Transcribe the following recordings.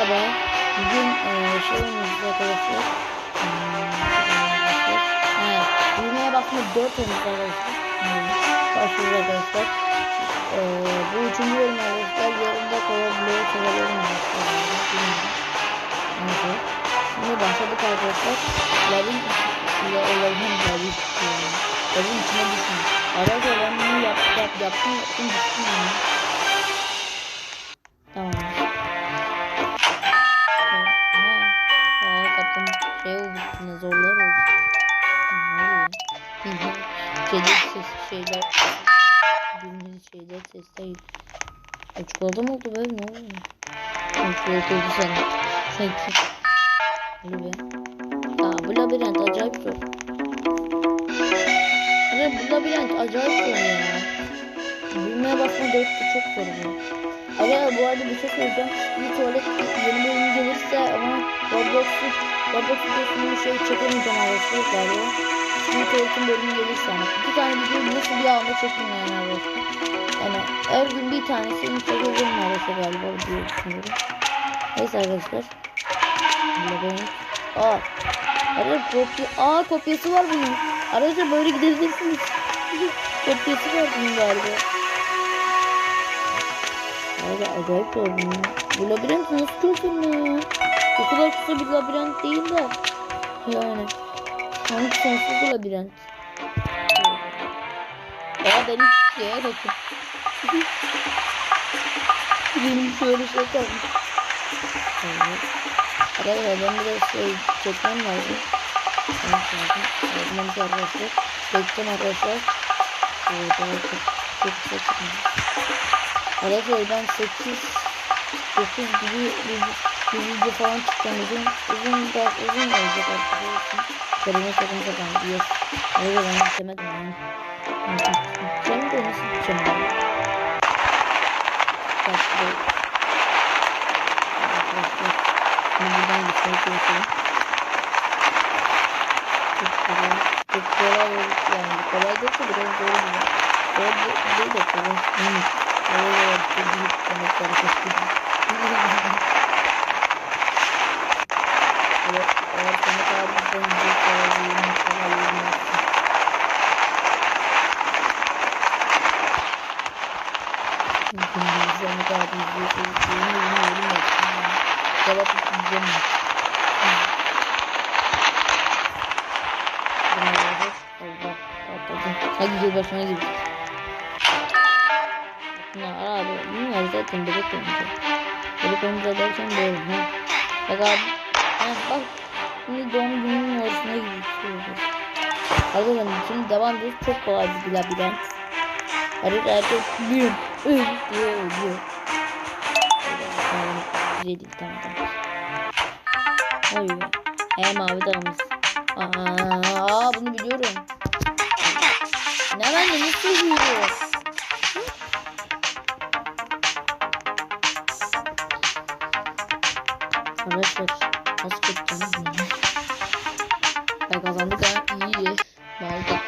Merhaba. Bugün eee şey oynuyoruz arkadaşlar. Hmm, Evet. Düğmeye basma 4 oynuyoruz arkadaşlar. Başlıyoruz arkadaşlar. Eee bu üçüncü bölüm arkadaşlar. Yarın da kovablaya çevirelim arkadaşlar. Neyse. Şimdi başladık arkadaşlar. Lavin ile olayın lavin. Lavin içine düşün. Arkadaşlar ben bunu yap, yap, yaptım yaptım düştüm yani. Kapım şey oldu yine zorlar oldu. Ne oluyor? Şeyler ses şeyler Bildiğiniz şeyler sesler Ay çikolata mı oldu be ne oluyor? Çikolata oldu sen Sanki. Hadi be. Aa bu labirent acayip zor. Hadi bu labirent acayip zor ya. Büyümeye basma 4 çok zor bu. Aga bu arada bir şey söyleyeceğim. Bir tuvalet yeni bölüm gelirse ama Roblox'u Roblox videosunu şey çekemeyeceğim arkadaşlar galiba. Bir tuvaletin bölümü gelirse ama. iki tane video nasıl bir anda çekin yani arkadaşlar. Yani her gün bir tanesini çekeceğim arkadaşlar galiba diye düşünüyorum. Neyse arkadaşlar. Labirent. Aa. Arkadaşlar kopya. Aa kopyası var bunun. Arkadaşlar böyle gidebilirsiniz. kopyası var bunun galiba. Abi acayip zor bu. Bu labirent nasıl O kadar kısa bir labirent değil de. Yani. Sanki sonsuz bir labirent. Ya benim şeye bakın. benim şöyle şey kalmış. Evet. Arkadaşlar ben biraz şey çekmem lazım. Ben lazım. Yazmamız arkadaşlar. Çektim arkadaşlar. Evet, çok, çok kısa. Arkadaşlar ben 8 9 gibi bir, bir video falan çıkacağım uzun uzun da uzun olacak arkadaşlar. Kelime sakın kapan diyor. Arkadaşlar ben istemedim yani. Gideceğim de nasıl gideceğim ben? Başka Arkadaşlar şimdi buradan gitmeye çalışıyorum. Çok kolay. Çok kolay yani. Kolay değilse biraz zor olur. Zor değil de kolay. Hmm. Evet, çok büyük kanatları keşke. Allah, patladım. Hadi gir başına gir. Ya abi bunlar zaten bebek oyuncu. Bebek oyuncu derken böyle ha. Bak abi. Bak. Şimdi doğum gününün ortasına gidiyoruz. Arkadaşlar şimdi devam ediyoruz. Çok kolay bir labirent. Harita herkes büyüm. Öl diye ölüyor. Güzel tamam tamam. Oy. He mavi dağımız. Aa bunu biliyorum. Ne ben de nasıl biliyorum? Arkadaşlar nasıl geçeceğimiz ne? Ben kazandık ha iyi. İki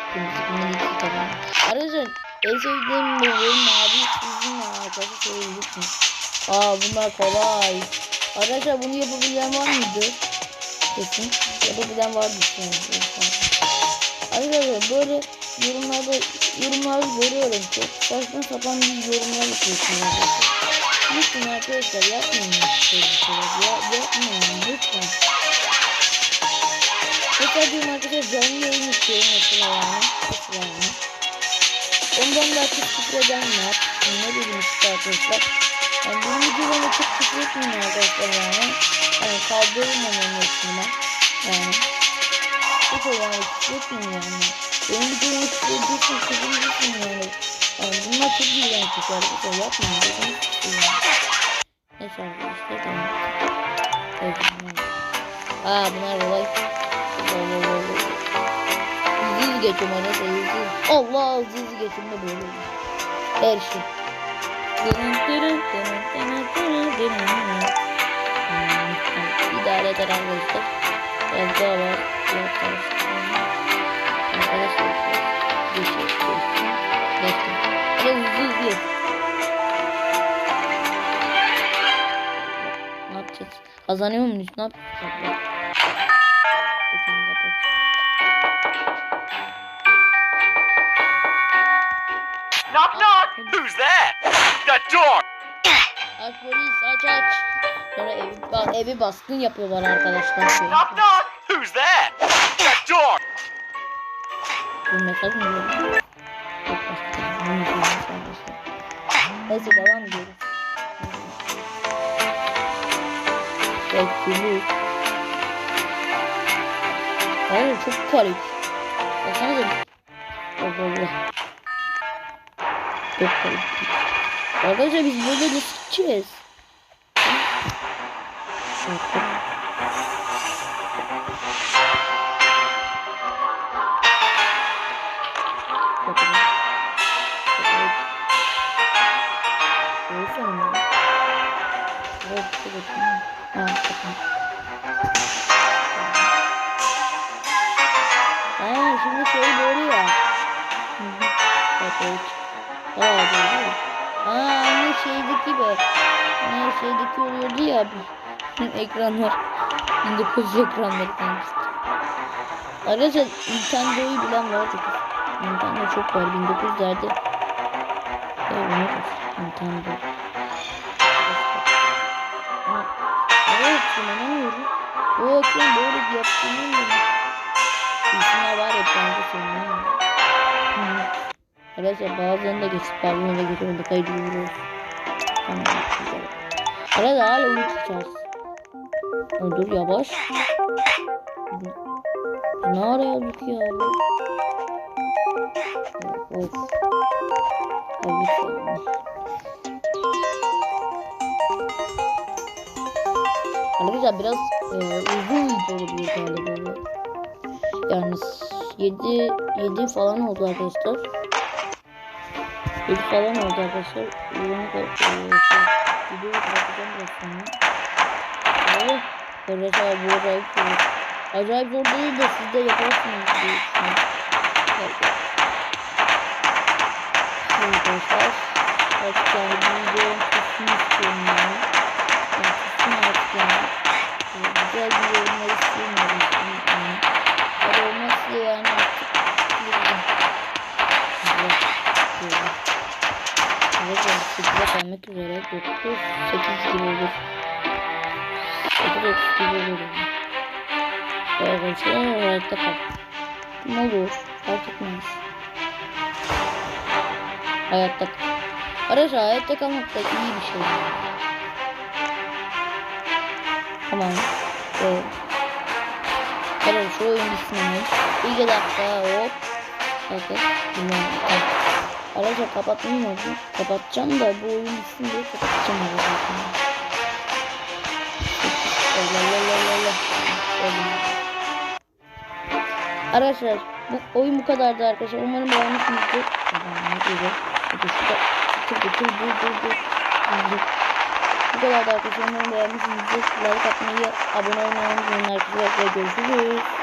kazandık. Arkadaşlar en sevdiğim benim mavi sizin arkadaşlar söyleyebilirsiniz. Aa bunlar kolay. Arkadaşlar bunu yapabilen var mıydı? Kesin. Yapabilen vardı yani. Arkadaşlar böyle yorumlarda yorumlarda görüyorum. Çok saçma sapan bir yorumlar yapıyorsunuz. Lütfen arkadaşlar yapmayın. Ya, yapmayın mesela yani. Mesela yani. Ondan da çok küfür eden var. Ne bileyim işte arkadaşlar. Yani benim videolarımda çok küfür etmeyin arkadaşlar yani. Yani kaldırın onun üstüne. Yani. Hiç olarak küfür etmeyin yani. Benim videomu küfür ediyorsun, küfür ediyorsun yani. Yani bunlar çok iğrenç arkadaşlar. Yapmayın. Dedim. Neyse arkadaşlar tamam. Evet. Aa bunlar olay. Hızlı geçiyorum arkadaşlar hızlı. Allah hızlı geçimde böyle. Her şey. İdare eder arkadaşlar. Biraz daha var. Arkadaşlar. Geçin. Hadi hızlı hızlı. yapacağız? Ne yapacağız? Knock knock. Who's there? The door. Aç polis aç aç. Sonra evi, ba- evi baskın yapıyorlar arkadaşlar. Knock knock. Who's there? The door. Bu mesaj mı? Neyse devam ediyoruz. Bekliyoruz. Hayır çok garip. Baksana da. Allah Allah. Neyse mi? Evet, evet. Ha, bakın. Ha, şimdi şey böyle ya. Hı hı. Bak, evet. Aa, böyle. Aa, aynı şeydeki gibi. Ne şeydeki oluyordu ya. ekranlar. 1900 ekranları sanki. Arkadaşlar Nintendo'yu bilen vardı. Nintendo çok var. 1900'lerde. Ya ne? Nintendo. Ama evet inanamıyorum. Bu ekran böyle yaptığını mı? İsimler var hep bence senin. Hı. Arkadaşlar bazılarını da geçip bazılarını da geçip kaydediyoruz. Tamam. güzel. Arada hala oyun tutacağız. Dur yavaş. Ne ara yazdık ya? Of. Evet. yani. Arkadaşlar biraz e, uzun video oluyor galiba. Yani 7 7 falan oldu arkadaşlar. 7 falan oldu arkadaşlar. Bunu da e, şey, videoyu bırakacağım biraz sonra. Oh, arkadaşlar bu acayip zor. Acayip zor değil de siz de yaparsınız diye düşünüyorum. Arkadaşlar yani bu videonun tutsun istiyorum 8, 9 gibi olur. Arkadaşlar hayatta kal. Ne olur fark. Hayatta kal. Arkadaşlar hayatta kalmak da iyi bir şey. Tamam. Evet. Evet şu oyun hemen. İki dakika hop. Bilmiyorum. Arkadaşlar kapatmayayım mı? Kapatacağım da bu oyun diye kapatacağım arkadaşlar. Arkadaşlar bu oyun bu kadardı arkadaşlar. Umarım beğenmişsinizdir. Bu kadardı arkadaşlar. Umarım beğenmişsinizdir. Like atmayı, abone olmayı unutmayın arkadaşlar. Görüşürüz.